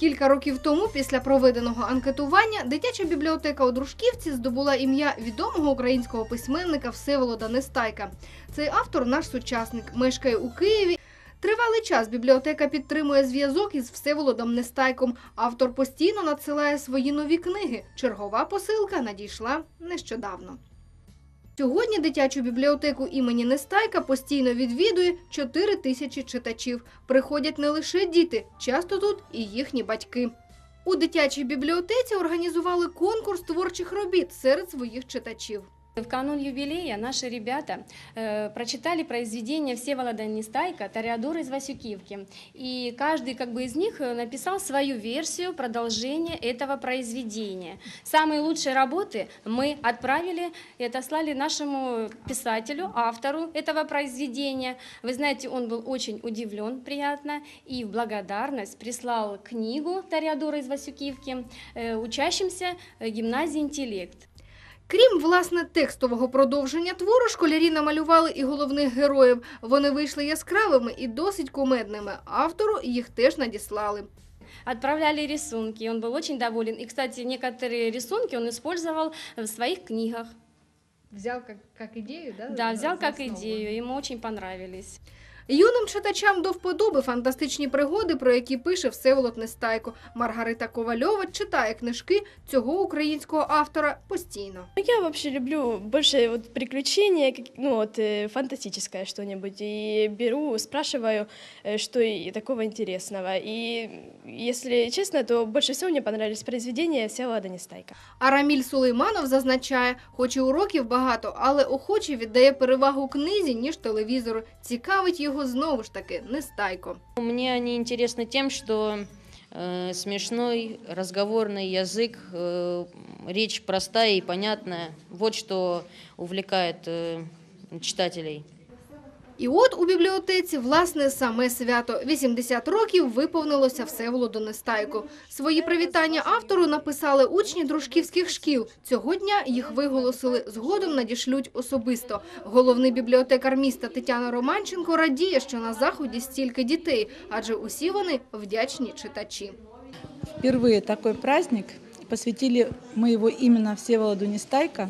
Кілька років тому, після проведеного анкетування, дитяча бібліотека у Дружківці здобула ім'я відомого українського письменника Всеволода Нестайка. Цей автор наш сучасник, мешкає у Києві. Тривалий час бібліотека підтримує зв'язок із Всеволодом Нестайком. Автор постійно надсилає свої нові книги. Чергова посилка надійшла нещодавно. Сьогодні дитячу бібліотеку імені Нестайка постійно відвідує 4 тисячі читачів. Приходять не лише діти, часто тут і їхні батьки. У дитячій бібліотеці організували конкурс творчих робіт серед своїх читачів. В канун юбилея наши ребята э, прочитали произведение Всеволода Нестайка «Тореадор из Васюкивки». И каждый как бы, из них э, написал свою версию продолжения этого произведения. Самые лучшие работы мы отправили и отослали нашему писателю, автору этого произведения. Вы знаете, он был очень удивлен приятно и в благодарность прислал книгу «Тореадор из Васюкивки» э, учащимся э, гимназии «Интеллект». Крім власне текстового продовження твору, школярі намалювали і головних героїв. Вони вийшли яскравими і досить кумедними. Автору їх теж надіслали. отправляли рисунки, он был очень доволен. И, кстати, некоторые рисунки он использовал в своих книгах. Взяв як, як ідею, да? Да, взял как идею, ему очень понравились. Юним читачам до вподоби фантастичні пригоди, про які пише Всеволод Нестайко. Маргарита Ковальова читає книжки цього українського автора постійно. Ну, Я вообще люблю больше вот приключения, как- ну вот э, фантастическое что-нибудь. Беру, спрашиваю, э, что и такого интересного. И если честно, то больше всего мне понравились произведения Всеволода Нестайка. А Раміль Сулейманов зазначає, хоч і уроків багато, але охоче віддає перевагу книзі, ніж телевізору. Цікавить його знову ж таки Нестайко. Мне они интересны тем, что э, смешной разговорный язык, э, речь простая и понятная. Вот что увлекает э, читателей. І от у бібліотеці власне саме свято. 80 років виповнилося Всеволоду Нестайку. Свої привітання автору написали учні дружківських шкіл. Цього дня їх виголосили, згодом надішлють особисто. Головний бібліотекар міста Тетяна Романченко радіє, що на заході стільки дітей, адже усі вони вдячні читачі. Впервые такой праздник посвятили мы его именно Всеволоду Нестайко,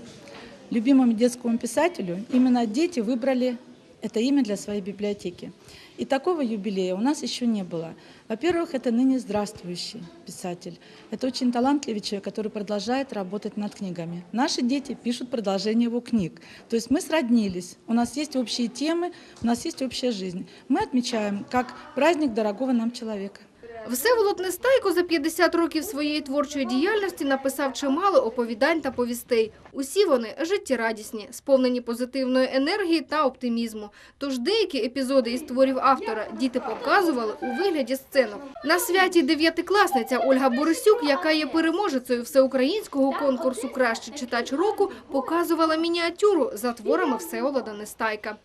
любимому детскому писателю. Именно дети выбрали Это имя для своей библиотеки. И такого юбилея у нас еще не было. Во-первых, это ныне здравствующий писатель. Это очень талантливый человек, который продолжает работать над книгами. Наши дети пишут продолжение его книг. То есть мы сроднились, у нас есть общие темы, у нас есть общая жизнь. Мы отмечаем как праздник дорогого нам человека. Всеволод Нестайко за 50 років своєї творчої діяльності написав чимало оповідань та повістей. Усі вони життєрадісні, сповнені позитивної енергії та оптимізму. Тож деякі епізоди із творів автора діти показували у вигляді сценок. На святі дев'ятикласниця Ольга Борисюк, яка є переможецею всеукраїнського конкурсу Кращий читач року, показувала мініатюру за творами Всеволода Нестайка.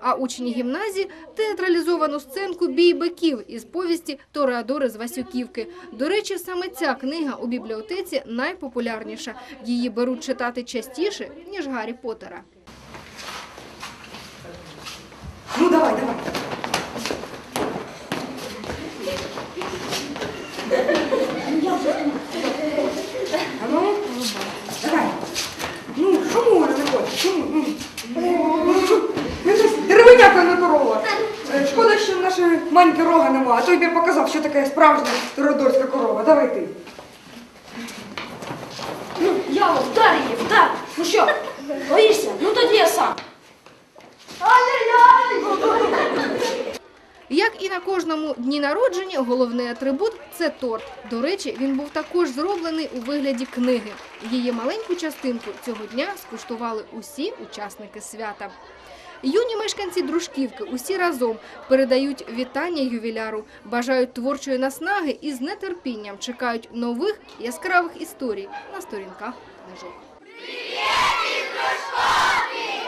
А учні гімназії – театралізовану сценку «Бій биків» із повісті «Тореадори з Васюківки». До речі, саме ця книга у бібліотеці найпопулярніша. Її беруть читати частіше, ніж Гаррі Поттера. Ну давай, давай. А ну, давай. Ну, чому вона не хоче? Чому? Ну, якась Деревеняка на корова. Е, Шкода, що в нашої маньки рога нема, а той би показав, що таке справжня стародорська корова. Давай ти. Ну, я вдар її, вдар. Ну що, боїшся? Ну тоді я сам. Як і на кожному дні народження, головний атрибут – це торт. До речі, він був також зроблений у вигляді книги. Її маленьку частинку цього дня скуштували усі учасники свята. Юні мешканці Дружківки усі разом передають вітання ювіляру, бажають творчої наснаги і з нетерпінням чекають нових яскравих історій на сторінках книжок. Привіт, из Дружкова!